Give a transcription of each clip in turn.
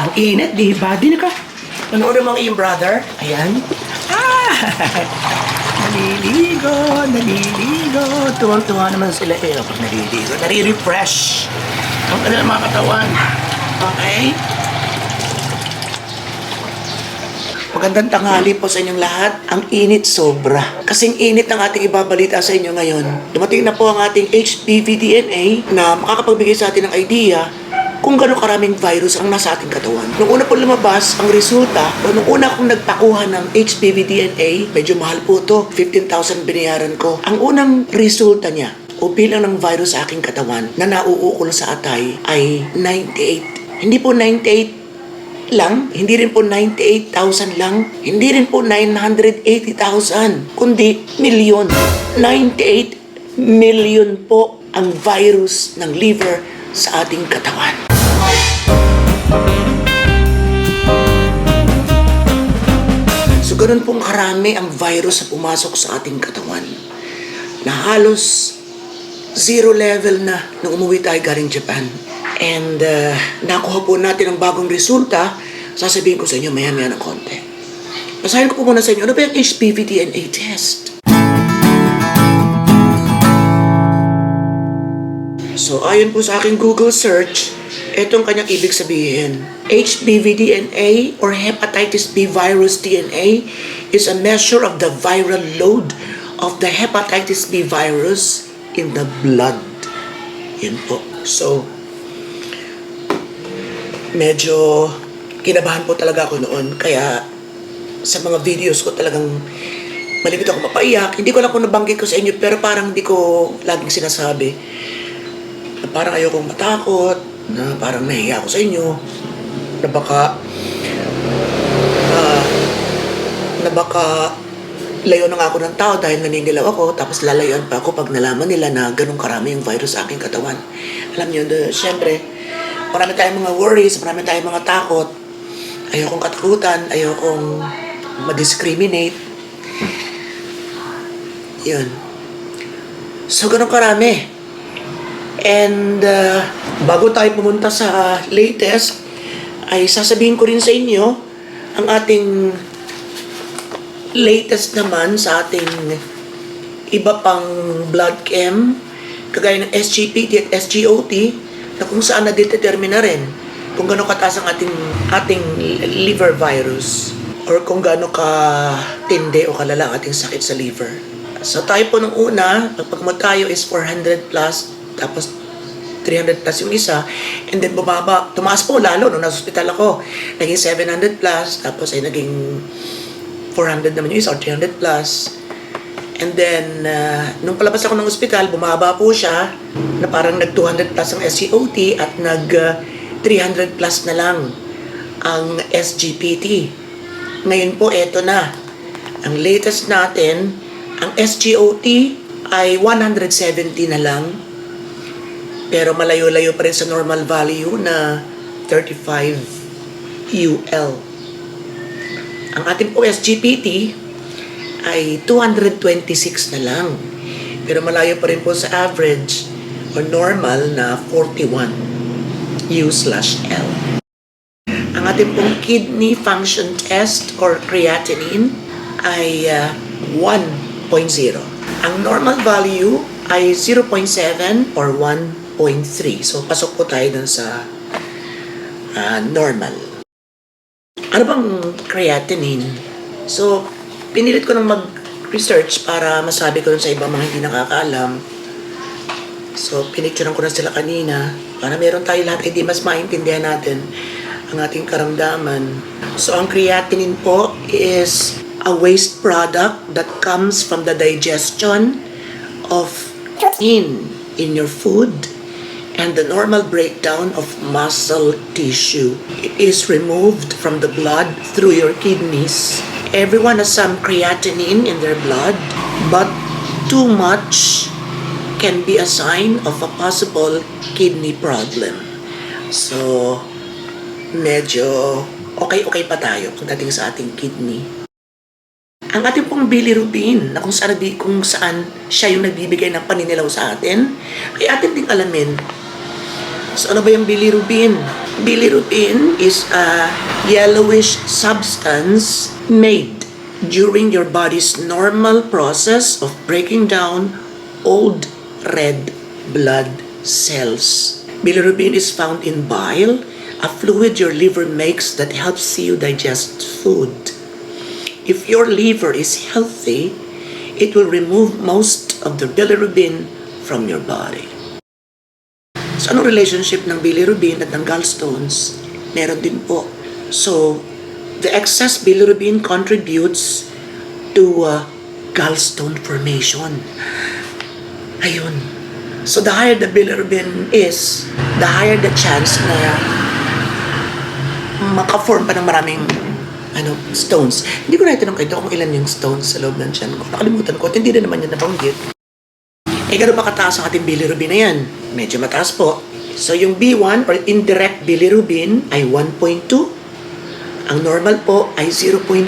Ang init, di ba? Di na ka. Manood mo ang iyong brother. Ayan. Ah! naliligo, naliligo. Tuwang-tuwa naman sila eh pag naliligo. Nare-refresh ang kanilang mga katawan. Okay? Magandang tanghali po sa inyong lahat. Ang init sobra. Kasing init ng ating ibabalita sa inyo ngayon. Dumating na po ang ating HPV DNA na makakapagbigay sa atin ng idea kung gano'ng karaming virus ang nasa ating katawan. Nung una po lumabas ang resulta, nung una akong nagpakuha ng HPV DNA, medyo mahal po to, 15,000 binayaran ko. Ang unang resulta niya, o bilang ng virus sa aking katawan na nauukol sa atay ay 98. Hindi po 98 lang, hindi rin po 98,000 lang, hindi rin po 980,000, kundi milyon. 98 million po ang virus ng liver sa ating katawan. So ganun pong karami ang virus na pumasok sa ating katawan na halos zero level na nung umuwi tayo galing Japan. And uh, nakuha po natin ang bagong resulta. Sasabihin ko sa inyo maya maya ng konti. Basahin ko po muna sa inyo, ano ba yung HPV DNA test? So, ayon po sa aking Google search, itong kanyang ibig sabihin. HPV DNA or hepatitis B virus DNA is a measure of the viral load of the hepatitis B virus in the blood. Yun po. So, medyo kinabahan po talaga ako noon. Kaya sa mga videos ko talagang malipit ako mapaiyak. Hindi ko lang kung nabanggit ko sa inyo pero parang hindi ko laging sinasabi. Na parang ayokong matakot, na parang nahiya ako sa inyo, na baka ah, na baka layo na nga ako ng tao dahil naninilaw ako, tapos lalayuan pa ako pag nalaman nila na ganun karami yung virus sa aking katawan. Alam niyo, the, syempre, marami tayong mga worries, marami tayong mga takot. Ayokong katakutan, ayokong ma-discriminate. Yun. So, ganun karami. And uh, bago tayo pumunta sa latest, ay sasabihin ko rin sa inyo ang ating latest naman sa ating iba pang blood chem, kagaya ng SGPT at SGOT, na kung saan na rin kung gaano kataas ang ating, ating liver virus or kung gaano ka tindi o kalala ang ating sakit sa liver. So tayo po nung una, pagpag tayo is 400 plus, tapos 300 plus yung isa, and then bumaba, tumaas po lalo nung nasa hospital ako, naging 700 plus, tapos ay naging 400 naman yung isa, or 300 plus. And then, uh, nung palabas ako ng ospital, bumaba po siya, na parang nag 200 plus ang SCOT at nag uh, 300 plus na lang ang SGPT. Ngayon po, eto na. Ang latest natin, ang SGOT ay 170 na lang. Pero malayo-layo pa rin sa normal value na 35 UL. Ang ating po SGPT ay 226 na lang. Pero malayo pa rin po sa average or normal na 41 U slash L. Ang ating pong kidney function test or creatinine ay uh, 1.0. Ang normal value ay 0.7 or 1.3. So, pasok po tayo dun sa uh, normal. Ano bang creatinine? So, pinilit ko nang mag-research para masabi ko sa ibang mga hindi nakakaalam. So, pinicturean ko na sila kanina para meron tayo lahat hindi mas maintindihan natin ang ating karamdaman. So, ang creatinine po is a waste product that comes from the digestion of protein in your food and the normal breakdown of muscle tissue. It is removed from the blood through your kidneys. Everyone has some creatinine in their blood, but too much can be a sign of a possible kidney problem. So, medyo okay-okay pa tayo pagdating sa ating kidney. Ang ating pong bilirubin na kung saan, kung saan siya yung nagbibigay ng paninilaw sa atin, ay atin ding alamin. So ano ba yung bilirubin? Bilirubin is a yellowish substance made during your body's normal process of breaking down old red blood cells. Bilirubin is found in bile, a fluid your liver makes that helps you digest food. If your liver is healthy, it will remove most of the bilirubin from your body. So, anong relationship ng bilirubin at ng gallstones? Meron din po. So, the excess bilirubin contributes to uh, gallstone formation. Ayun. So, the higher the bilirubin is, the higher the chance na maka-form pa ng maraming ano, stones. Hindi ko na itanong kayo kung ilan yung stones sa loob ng tiyan ko. Nakalimutan ko at hindi na naman yan nabanggit. Eh, gano'n ba kataas ang ating bilirubin na yan? Medyo mataas po. So, yung B1 or indirect bilirubin ay 1.2. Ang normal po ay 0.5.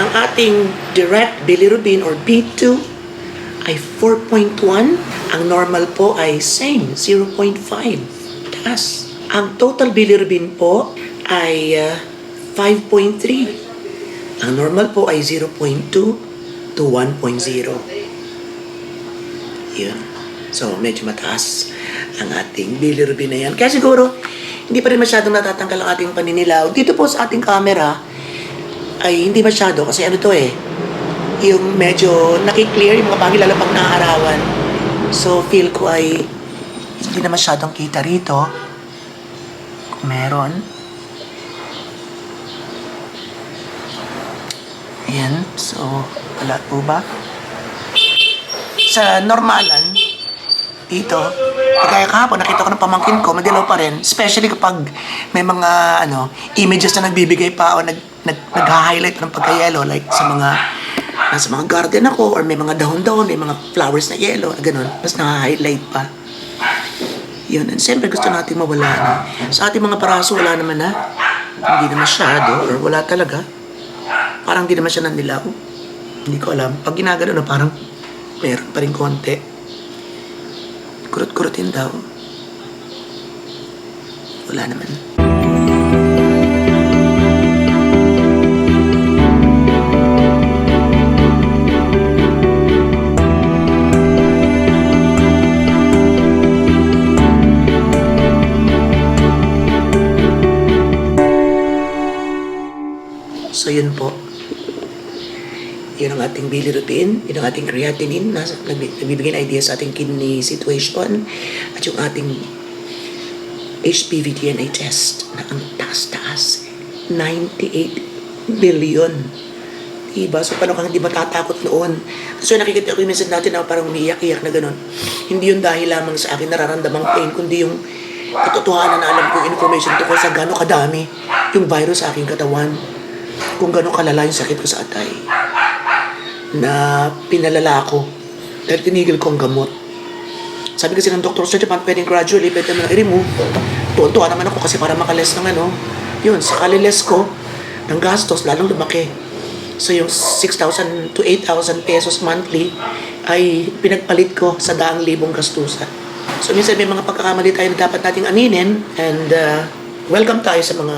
Ang ating direct bilirubin or B2 ay 4.1. Ang normal po ay same, 0.5. Taas. Ang total bilirubin po ay ah, 5.3. Ang normal po ay 0.2 to 1.0. Yun. So, medyo mataas ang ating bilirubin na yan. Kaya siguro, hindi pa rin masyadong natatanggal ang ating paninilaw. Dito po sa ating camera, ay hindi masyado kasi ano to eh, yung medyo nakiklear yung mga bagay lalo pag naarawan. So, feel ko ay hindi na masyadong kita rito. Kung meron. Ayan. So, wala po ba? Sa normalan, dito, kaya kahapon nakita ko ng pamangkin ko, madilaw pa rin. Especially kapag may mga ano, images na nagbibigay pa o nag, nag, nag-highlight ng pagka-yellow like sa mga nasa mga garden ako or may mga dahon-dahon, may mga flowers na yellow, ganun. Mas na-highlight pa. Yun. And siyempre gusto natin mawala na. Sa ating mga paraso, wala naman na. Hindi na masyado or wala talaga. Parang hindi naman siya nandilaw. Hindi ko alam. Pag ginagano na parang meron pa rin konti. Kurot-kurotin daw. Wala naman. So yun po. Yun ang ating bilirubin, yun ang ating creatinine na nagbi- nagbibigay ng idea sa ating kidney situation at yung ating HPV DNA test na ang taas-taas. 98 billion. Diba? So, paano kang hindi matatakot noon? So, nakikita ko yung minsan natin na parang umiiyak-iyak na ganun. Hindi yun dahil lamang sa akin nararamdamang pain, kundi yung katotohanan na alam ko information tungkol sa gano'ng kadami yung virus sa aking katawan. Kung gano'ng kalala yung sakit ko sa atay. Na pinalala ko. Dahil tinigil ko ang gamot. Sabi kasi ng doktor, Sir Japan, pwedeng gradually, pwede mo na i-remove. Tuwan-tuwa naman ako kasi para makales ng ano. Yun, sa kaliles ko, ng gastos, lalong lumaki. So yung 6,000 to 8,000 pesos monthly ay pinagpalit ko sa daang libong gastusan. So minsan may mga pagkakamali tayo na dapat nating aminin and uh, welcome tayo sa mga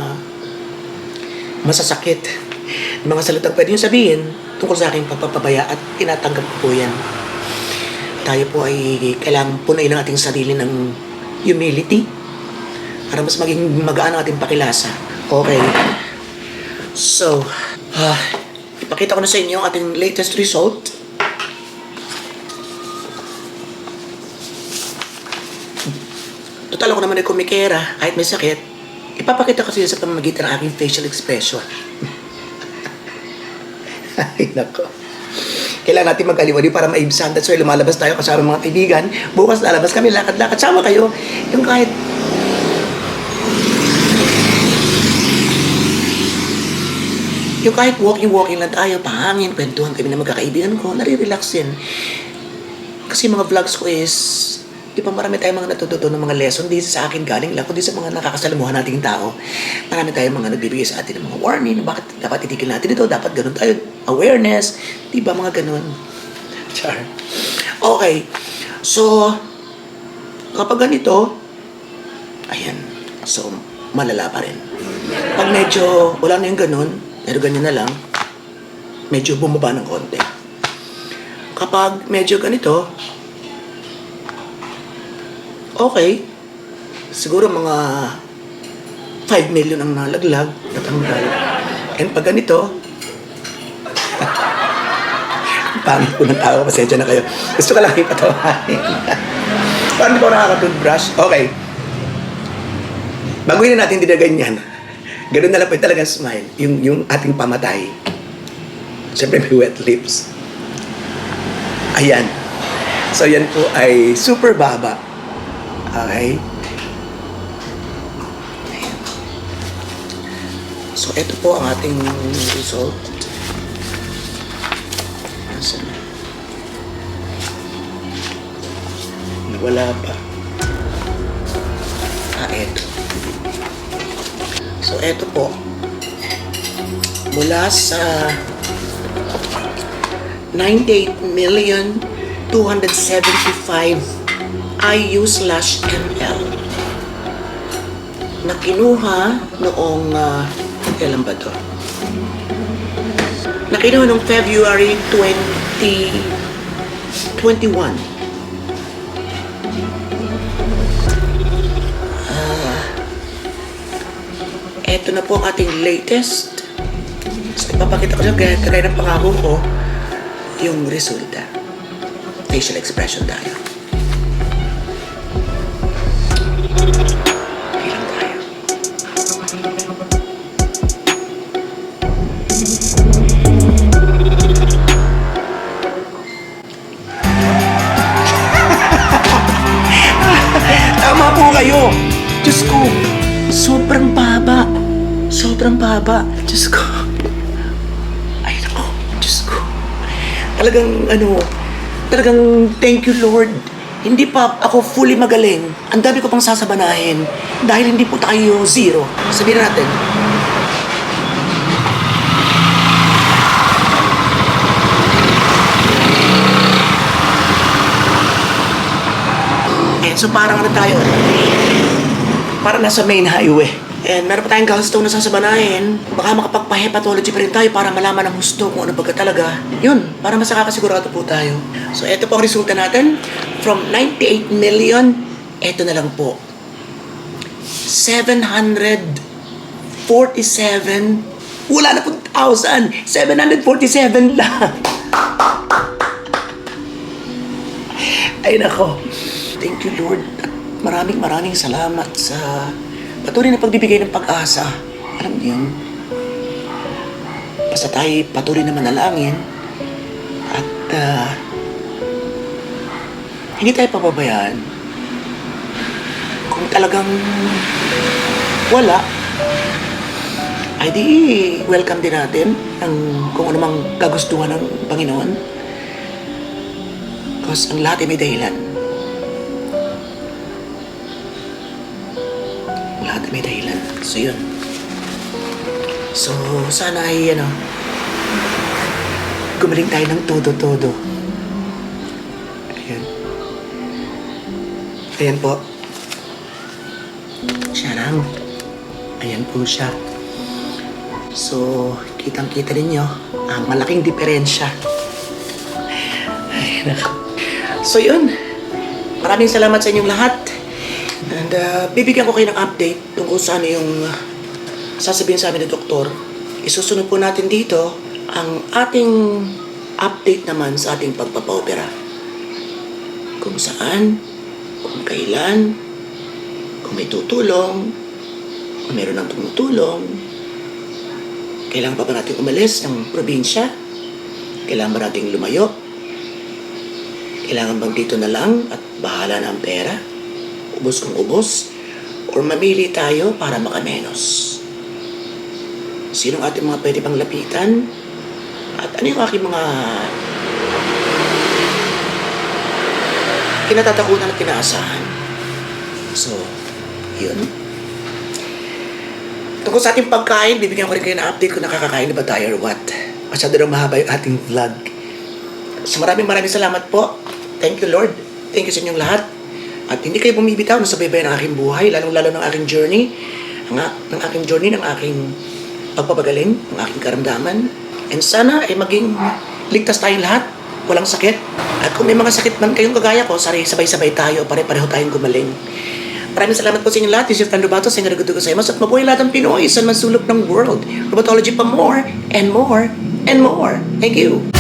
masasakit. Mga salitang pwede nyo sabihin tungkol sa aking pagpapabaya at tinatanggap po yan. Tayo po ay kailangan punuin ang ating sarili ng humility para mas maging magaan ang ating pakilasa. Okay. So, ah, ipakita ko na sa inyo ang ating latest result. Total ako naman ay kumikera kahit may sakit. Ipapakita ko sa inyo sa pamamagitan ng aking facial expression. Ay, nako. Kailangan natin magkaliwali para maibsan. That's why lumalabas tayo kasama mga kaibigan. Bukas lalabas kami, lakad-lakad. Sama kayo. Yung kahit yung kahit walking-walking lang tayo, pahangin, kwentuhan kami na magkakaibigan ko, nare-relax din. Kasi mga vlogs ko is, di ba marami tayong mga natututo ng mga lesson, di sa akin galing lang, kundi sa mga nakakasalamuhan nating tao. Marami tayong mga nagbibigay sa atin ng mga warning, bakit dapat itigil natin ito, dapat ganun tayo, awareness, di ba mga ganun. Char. Okay. So, kapag ganito, Ayan. So, malala pa rin. Pag medyo wala na yung ganun, pero ganyan na lang, medyo bumaba ng konti. Kapag medyo ganito, okay, siguro mga 5 million ang nalaglag, natanggal. And pag ganito, pangit po ng tao, pasensya na kayo. Gusto ka lang ipatawanin. Paano ko nakaka-toothbrush? Okay. Baguhin na natin din na ganyan. Ganun na lang po talagang smile. Yung, yung ating pamatay. Siyempre may wet lips. Ayan. So yan po ay super baba. Okay? So ito po ang ating result. Wala pa. Ah, eto. So, eto po. Mula sa 98,275 IU slash ML na kinuha noong uh, kailan ba to? Na kinuha noong February 2021. 20, 21. ito na po ang ating latest. So, ipapakita ko sa kaya kagaya ng pangako ko, yung resulta. Facial expression tayo. Ano, talagang thank you, Lord. Hindi pa ako fully magaling. Ang dami ko pang sasabanahin dahil hindi po tayo zero. Sabihin natin, And so parang ano tayo, parang nasa main highway. And meron pa tayong gallstone na sasabanahin. Baka makapagpa-hepatology pa rin tayo para malaman ng husto kung ano baga talaga. Yun, para mas nakakasigurado po tayo. So ito po ang resulta natin. From 98 million, ito na lang po. 747, wala na po 1,000. 747 lang. Ay nako. Thank you Lord. Maraming maraming salamat sa patuloy na pagbibigay ng pag-asa. Alam niyo yun? Basta tayo patuloy na manalangin at ah, hindi tayo pababayaan. Kung talagang wala, ay di welcome din natin ang kung anumang kagustuhan ng Panginoon. Because ang lahat ay may dahilan. Ay may dahilan. So yun. So sana ay ano, gumaling tayo ng todo-todo. Ayan. Ayan po. Siya lang. Ayan po siya. So, kitang-kita ninyo ang malaking diferensya. Ay, nako. So yun, maraming salamat sa inyong lahat. Uh, bibigyan ko kayo ng update tungkol sa ano yung uh, sasabihin sa amin ng doktor. Isusunod po natin dito ang ating update naman sa ating pagpapaopera. Kung saan, kung kailan, kung may tutulong, kung meron ng tumutulong, kailangan pa ba natin umalis ng probinsya? Kailangan ba nating lumayo? Kailangan bang dito na lang at bahala na ang pera? Ubos kung ubos? Or mamili tayo para makamenos? Sinong ating mga pwede pang lapitan? At ano yung aking mga kinatatakutan at kinaasahan? So, yun. Tungkol sa ating pagkain, bibigyan ko rin kayo ng update kung nakakakain na ba tayo or what. Masyado na mahaba yung ating vlog. So maraming maraming salamat po. Thank you Lord. Thank you sa inyong lahat. At hindi kayo bumibitaw na sa baybay ng aking buhay, lalong-lalo ng aking journey, ng, ng aking journey, ng aking pagpapagaling, ng aking karamdaman. And sana ay maging ligtas tayong lahat, walang sakit. At kung may mga sakit man kayong kagaya ko, sana sabay-sabay tayo, pare-pareho tayong gumaling. Maraming salamat po sa inyong lahat. This is Tando Bato. Inyo ko sa imas at mabuhay lahat ng Pinoy sa masulok ng world. Robotology pa more and more and more. Thank you.